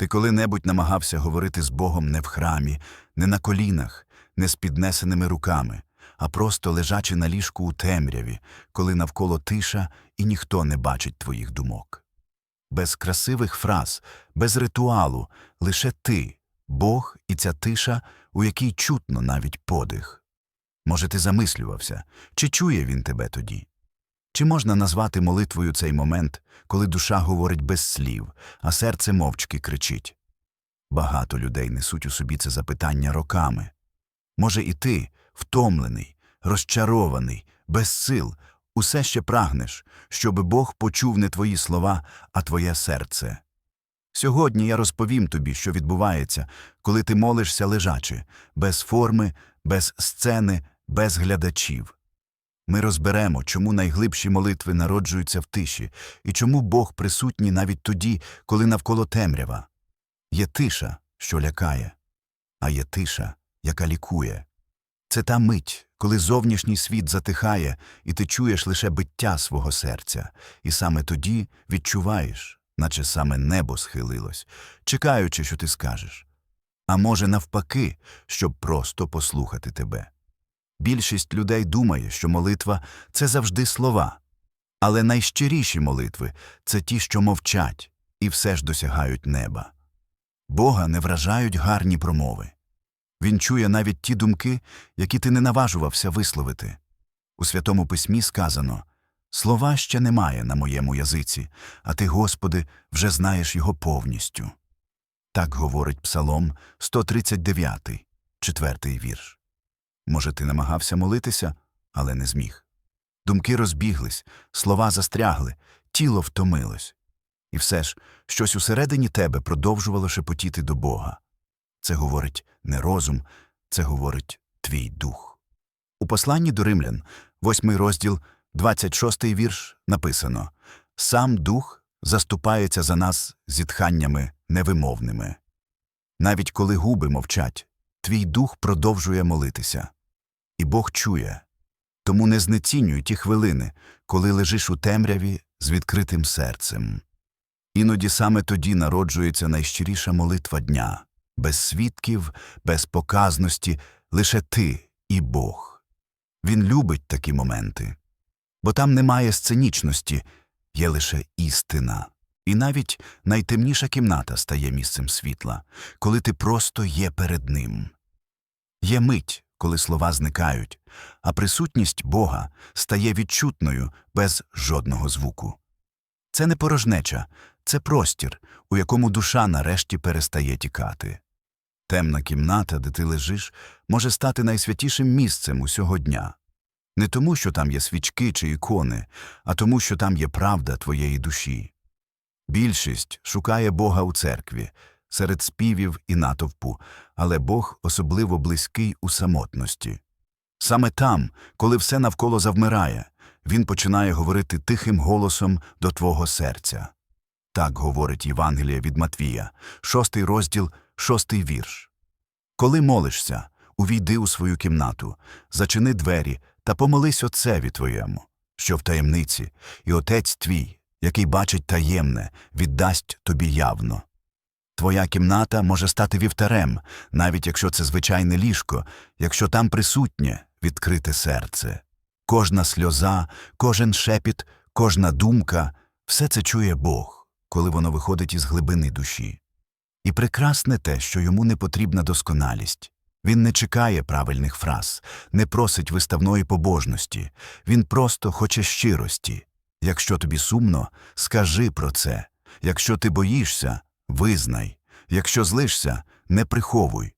Ти коли-небудь намагався говорити з Богом не в храмі, не на колінах, не з піднесеними руками, а просто лежачи на ліжку у темряві, коли навколо тиша і ніхто не бачить твоїх думок. Без красивих фраз, без ритуалу, лише ти, Бог і ця тиша, у якій чутно навіть подих. Може, ти замислювався, чи чує він тебе тоді? Чи можна назвати молитвою цей момент, коли душа говорить без слів, а серце мовчки кричить? Багато людей несуть у собі це запитання роками. Може, і ти, втомлений, розчарований, без сил, усе ще прагнеш, щоб Бог почув не твої слова, а твоє серце. Сьогодні я розповім тобі, що відбувається, коли ти молишся лежачи, без форми, без сцени, без глядачів. Ми розберемо, чому найглибші молитви народжуються в тиші, і чому Бог присутній навіть тоді, коли навколо темрява. Є тиша, що лякає, а є тиша, яка лікує. Це та мить, коли зовнішній світ затихає, і ти чуєш лише биття свого серця, і саме тоді відчуваєш, наче саме небо схилилось, чекаючи, що ти скажеш. А може, навпаки, щоб просто послухати тебе. Більшість людей думає, що молитва це завжди слова. Але найщиріші молитви це ті, що мовчать і все ж досягають неба. Бога не вражають гарні промови. Він чує навіть ті думки, які ти не наважувався висловити. У Святому Письмі сказано Слова ще немає на моєму язиці, а ти, Господи, вже знаєш його повністю. Так говорить Псалом 139, четвертий вірш. Може, ти намагався молитися, але не зміг. Думки розбіглись, слова застрягли, тіло втомилось. І все ж щось усередині тебе продовжувало шепотіти до Бога. Це говорить не розум, це говорить твій дух. У посланні до римлян, восьмий розділ, 26 вірш, написано Сам дух заступається за нас зітханнями невимовними. Навіть коли губи мовчать, твій дух продовжує молитися. І Бог чує. Тому не знецінюй ті хвилини, коли лежиш у темряві з відкритим серцем. Іноді саме тоді народжується найщиріша молитва дня без свідків, без показності, лише ти і Бог. Він любить такі моменти, бо там немає сценічності, є лише істина. І навіть найтемніша кімната стає місцем світла, коли ти просто є перед ним. Є мить, коли слова зникають, а присутність Бога стає відчутною без жодного звуку. Це не порожнеча, це простір, у якому душа нарешті перестає тікати. Темна кімната, де ти лежиш, може стати найсвятішим місцем усього дня. Не тому, що там є свічки чи ікони, а тому, що там є правда твоєї душі. Більшість шукає Бога у церкві, серед співів і натовпу, але Бог особливо близький у самотності. Саме там, коли все навколо завмирає, він починає говорити тихим голосом до твого серця. Так говорить Євангеліє від Матвія, шостий розділ, шостий вірш. Коли молишся, увійди у свою кімнату, зачини двері та помолись Отцеві твоєму, що в таємниці, і Отець твій, який бачить таємне, віддасть тобі явно. Твоя кімната може стати вівтарем, навіть якщо це звичайне ліжко, якщо там присутнє відкрите серце. Кожна сльоза, кожен шепіт, кожна думка все це чує Бог, коли воно виходить із глибини душі. І прекрасне те, що йому не потрібна досконалість. Він не чекає правильних фраз, не просить виставної побожності, він просто хоче щирості. Якщо тобі сумно, скажи про це. Якщо ти боїшся, визнай. Якщо злишся, не приховуй.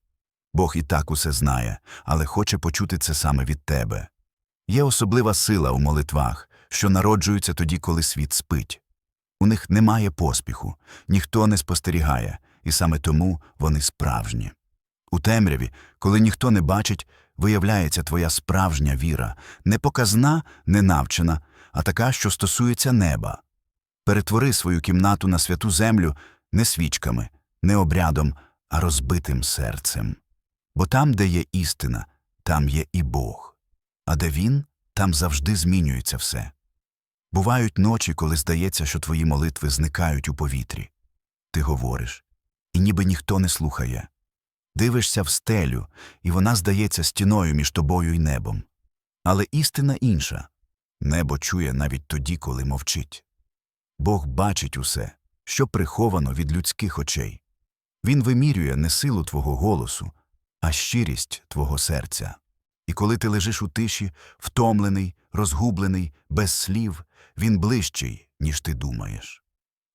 Бог і так усе знає, але хоче почути це саме від тебе. Є особлива сила у молитвах, що народжуються тоді, коли світ спить. У них немає поспіху, ніхто не спостерігає, і саме тому вони справжні. У темряві, коли ніхто не бачить, виявляється твоя справжня віра, не показна, не навчена, а така, що стосується неба. Перетвори свою кімнату на святу землю не свічками, не обрядом, а розбитим серцем. Бо там, де є істина, там є і Бог. А де він, там завжди змінюється все. Бувають ночі, коли здається, що твої молитви зникають у повітрі. Ти говориш і ніби ніхто не слухає. Дивишся в стелю, і вона здається стіною між тобою і небом. Але істина інша небо чує навіть тоді, коли мовчить. Бог бачить усе, що приховано від людських очей. Він вимірює не силу твого голосу, а щирість твого серця. І коли ти лежиш у тиші, втомлений, розгублений, без слів, він ближчий, ніж ти думаєш.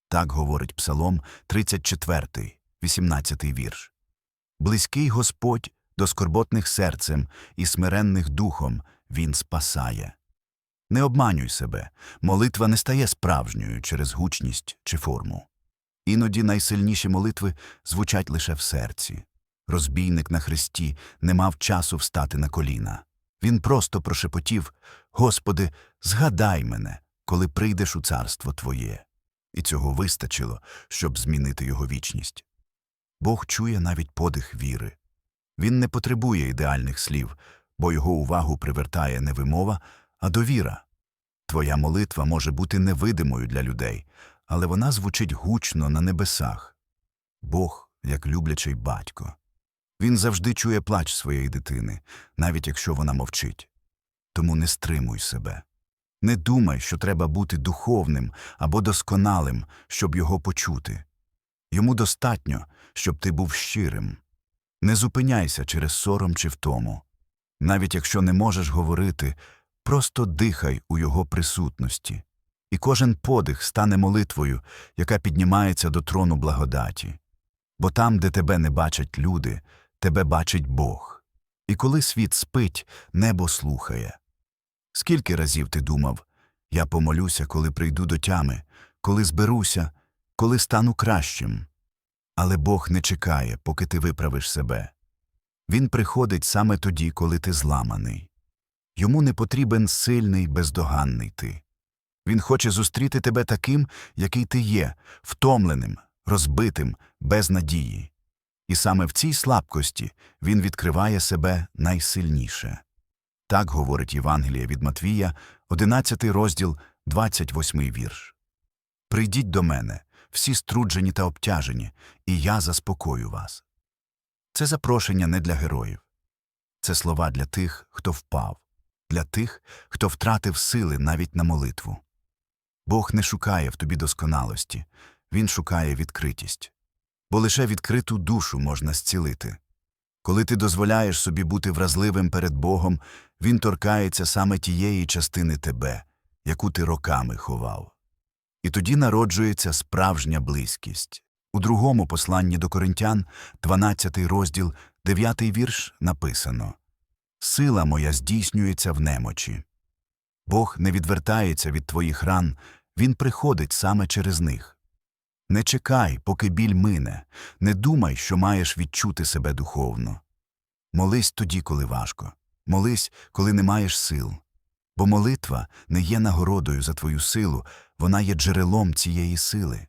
Так говорить Псалом 34, 18 вірш. Близький Господь до скорботних серцем і смиренних духом Він спасає. Не обманюй себе, молитва не стає справжньою через гучність чи форму. Іноді найсильніші молитви звучать лише в серці. Розбійник на хресті не мав часу встати на коліна. Він просто прошепотів Господи, згадай мене, коли прийдеш у царство Твоє. І цього вистачило, щоб змінити його вічність. Бог чує навіть подих віри. Він не потребує ідеальних слів, бо його увагу привертає не вимова, а довіра. Твоя молитва може бути невидимою для людей, але вона звучить гучно на небесах. Бог, як люблячий батько. Він завжди чує плач своєї дитини, навіть якщо вона мовчить. Тому не стримуй себе. Не думай, що треба бути духовним або досконалим, щоб його почути. Йому достатньо, щоб ти був щирим. Не зупиняйся через сором чи втому. Навіть якщо не можеш говорити, просто дихай у його присутності, і кожен подих стане молитвою, яка піднімається до трону благодаті. Бо там, де тебе не бачать люди, тебе бачить Бог. І коли світ спить, небо слухає. Скільки разів ти думав, я помолюся, коли прийду до тями, коли зберуся, коли стану кращим. Але Бог не чекає, поки ти виправиш себе. Він приходить саме тоді, коли ти зламаний. Йому не потрібен сильний, бездоганний ти. Він хоче зустріти тебе таким, який ти є, втомленим, розбитим, без надії. І саме в цій слабкості він відкриває себе найсильніше. Так говорить Євангеліє від Матвія, 11 розділ, 28 вірш. Прийдіть до мене, всі струджені та обтяжені, і я заспокою вас. Це запрошення не для героїв. Це слова для тих, хто впав, для тих, хто втратив сили навіть на молитву. Бог не шукає в тобі досконалості, Він шукає відкритість. Бо лише відкриту душу можна зцілити. Коли ти дозволяєш собі бути вразливим перед Богом, Він торкається саме тієї частини тебе, яку ти роками ховав. І тоді народжується справжня близькість. У другому посланні до Коринтян, 12 розділ, 9 вірш написано Сила моя здійснюється в немочі. Бог не відвертається від твоїх ран, Він приходить саме через них. Не чекай, поки біль мине, не думай, що маєш відчути себе духовно. Молись тоді, коли важко, молись, коли не маєш сил. Бо молитва не є нагородою за твою силу, вона є джерелом цієї сили.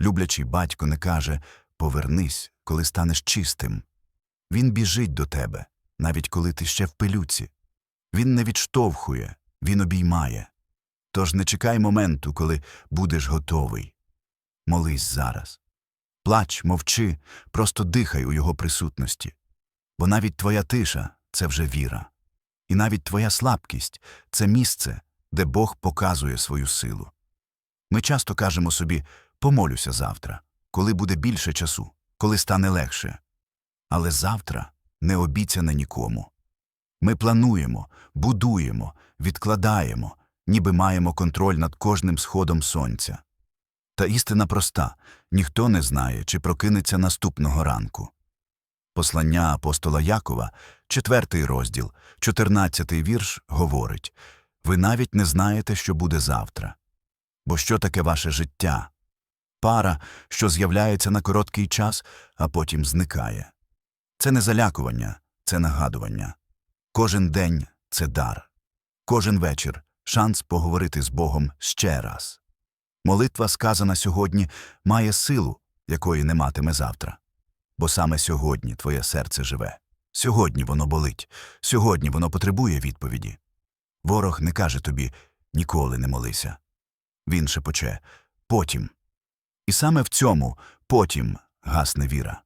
Люблячий батько не каже Повернись, коли станеш чистим. Він біжить до тебе, навіть коли ти ще в пилюці. Він не відштовхує, він обіймає. Тож не чекай моменту, коли будеш готовий. Молись зараз. Плач, мовчи, просто дихай у його присутності. Бо навіть твоя тиша це вже віра. І навіть твоя слабкість це місце, де Бог показує свою силу. Ми часто кажемо собі помолюся завтра, коли буде більше часу, коли стане легше. Але завтра не обіцяне нікому. Ми плануємо, будуємо, відкладаємо, ніби маємо контроль над кожним сходом сонця. Та істина проста ніхто не знає, чи прокинеться наступного ранку. Послання апостола Якова, четвертий розділ, чотирнадцятий вірш, говорить Ви навіть не знаєте, що буде завтра. Бо що таке ваше життя? Пара, що з'являється на короткий час, а потім зникає. Це не залякування, це нагадування. Кожен день це дар. Кожен вечір шанс поговорити з Богом ще раз. Молитва, сказана сьогодні, має силу, якої не матиме завтра. Бо саме сьогодні твоє серце живе. Сьогодні воно болить, сьогодні воно потребує відповіді. Ворог не каже тобі ніколи не молися. Він шепоче потім. І саме в цьому потім гасне віра.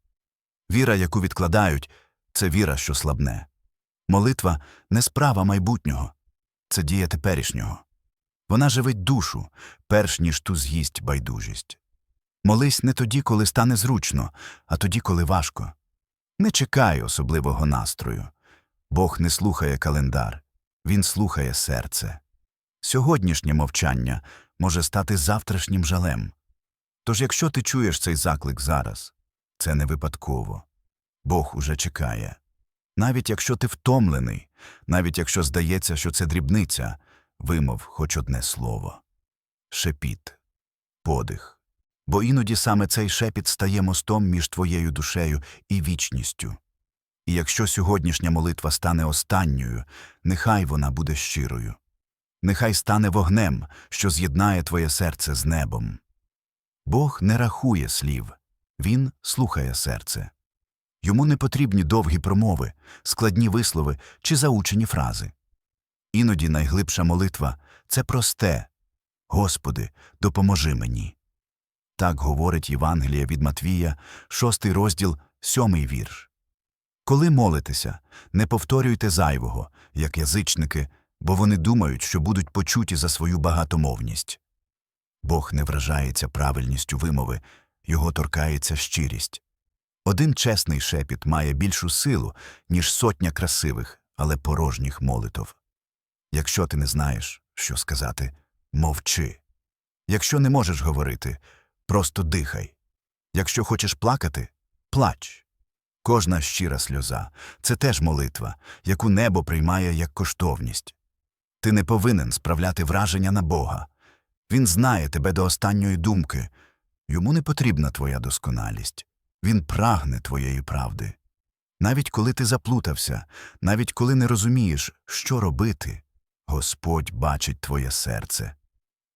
Віра, яку відкладають, це віра, що слабне. Молитва не справа майбутнього, це дія теперішнього. Вона живить душу, перш ніж ту з'їсть байдужість. Молись не тоді, коли стане зручно, а тоді, коли важко. Не чекай особливого настрою. Бог не слухає календар, Він слухає серце. Сьогоднішнє мовчання може стати завтрашнім жалем. Тож, якщо ти чуєш цей заклик зараз, це не випадково. Бог уже чекає. Навіть якщо ти втомлений, навіть якщо здається, що це дрібниця, вимов хоч одне слово. Шепіт, подих. Бо іноді саме цей шепіт стає мостом між твоєю душею і вічністю. І якщо сьогоднішня молитва стане останньою, нехай вона буде щирою. Нехай стане вогнем, що з'єднає твоє серце з небом. Бог не рахує слів, Він слухає серце. Йому не потрібні довгі промови, складні вислови чи заучені фрази. Іноді найглибша молитва це просте Господи, допоможи мені. Так говорить Євангеліє від Матвія, шостий розділ, сьомий вірш. Коли молитеся, не повторюйте зайвого, як язичники, бо вони думають, що будуть почуті за свою багатомовність. Бог не вражається правильністю вимови, його торкається щирість. Один чесний шепіт має більшу силу, ніж сотня красивих, але порожніх молитов. Якщо ти не знаєш, що сказати, мовчи. Якщо не можеш говорити, просто дихай. Якщо хочеш плакати, плач. Кожна щира сльоза це теж молитва, яку небо приймає як коштовність. Ти не повинен справляти враження на Бога. Він знає тебе до останньої думки. Йому не потрібна твоя досконалість. Він прагне твоєї правди. Навіть коли ти заплутався, навіть коли не розумієш, що робити, Господь бачить твоє серце.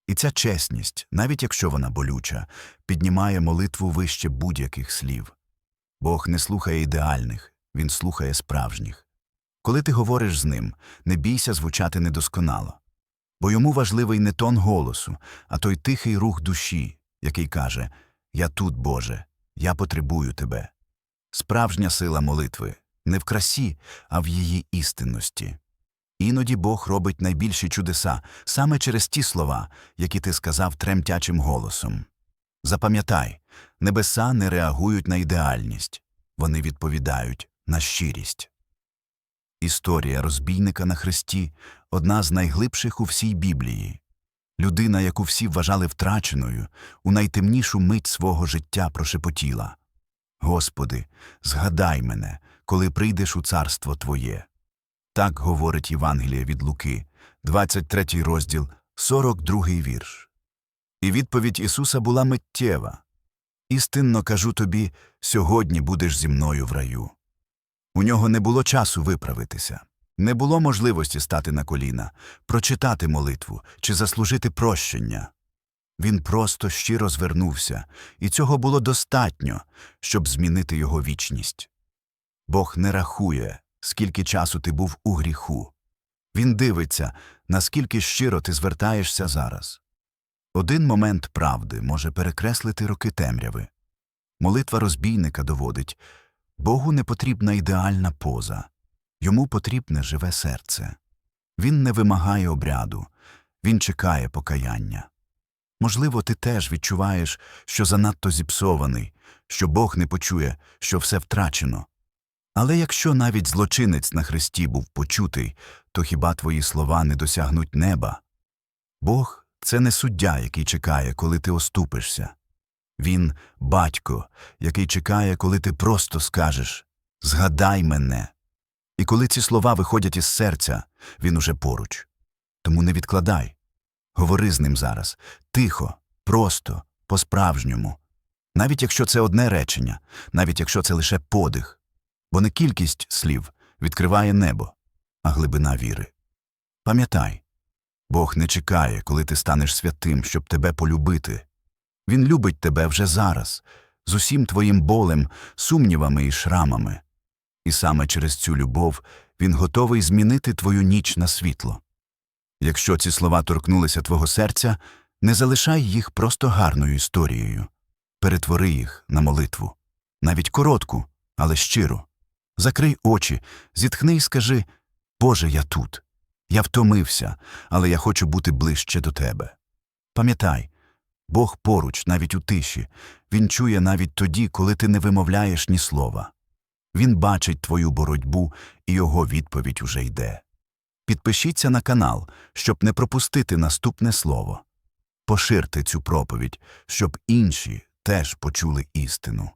І ця чесність, навіть якщо вона болюча, піднімає молитву вище будь-яких слів. Бог не слухає ідеальних, він слухає справжніх. Коли ти говориш з ним, не бійся звучати недосконало. Бо йому важливий не тон голосу, а той тихий рух душі, який каже Я тут, Боже, я потребую тебе. Справжня сила молитви не в красі, а в її істинності. Іноді Бог робить найбільші чудеса саме через ті слова, які ти сказав тремтячим голосом. Запам'ятай, небеса не реагують на ідеальність, вони відповідають на щирість. Історія розбійника на хресті одна з найглибших у всій Біблії. Людина, яку всі вважали втраченою, у найтемнішу мить свого життя прошепотіла Господи, згадай мене, коли прийдеш у царство Твоє. Так говорить Євангеліє від Луки, 23 розділ, 42 вірш. І відповідь Ісуса була миттєва. Істинно кажу тобі, сьогодні будеш зі мною в раю. У нього не було часу виправитися, не було можливості стати на коліна, прочитати молитву чи заслужити прощення. Він просто щиро звернувся, і цього було достатньо, щоб змінити його вічність. Бог не рахує, скільки часу ти був у гріху. Він дивиться, наскільки щиро ти звертаєшся зараз. Один момент правди може перекреслити роки темряви. Молитва розбійника доводить Богу не потрібна ідеальна поза, йому потрібне живе серце. Він не вимагає обряду, він чекає покаяння. Можливо, ти теж відчуваєш, що занадто зіпсований, що Бог не почує, що все втрачено. Але якщо навіть злочинець на хресті був почутий, то хіба твої слова не досягнуть неба? Бог це не суддя, який чекає, коли ти оступишся. Він батько, який чекає, коли ти просто скажеш Згадай мене. І коли ці слова виходять із серця, він уже поруч. Тому не відкладай. Говори з ним зараз тихо, просто, по-справжньому. Навіть якщо це одне речення, навіть якщо це лише подих, бо не кількість слів відкриває небо, а глибина віри. Пам'ятай, Бог не чекає, коли ти станеш святим, щоб тебе полюбити. Він любить тебе вже зараз, з усім твоїм болем, сумнівами і шрамами. І саме через цю любов він готовий змінити твою ніч на світло. Якщо ці слова торкнулися твого серця, не залишай їх просто гарною історією, перетвори їх на молитву. навіть коротку, але щиро. Закрий очі, зітхни і скажи Боже, я тут. Я втомився, але я хочу бути ближче до тебе. Пам'ятай, Бог поруч, навіть у тиші, Він чує навіть тоді, коли ти не вимовляєш ні слова. Він бачить твою боротьбу, і його відповідь уже йде. Підпишіться на канал, щоб не пропустити наступне слово. Поширте цю проповідь, щоб інші теж почули істину.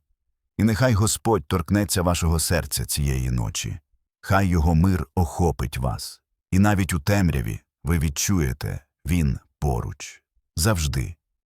І нехай Господь торкнеться вашого серця цієї ночі. Хай його мир охопить вас, і навіть у темряві ви відчуєте Він поруч завжди.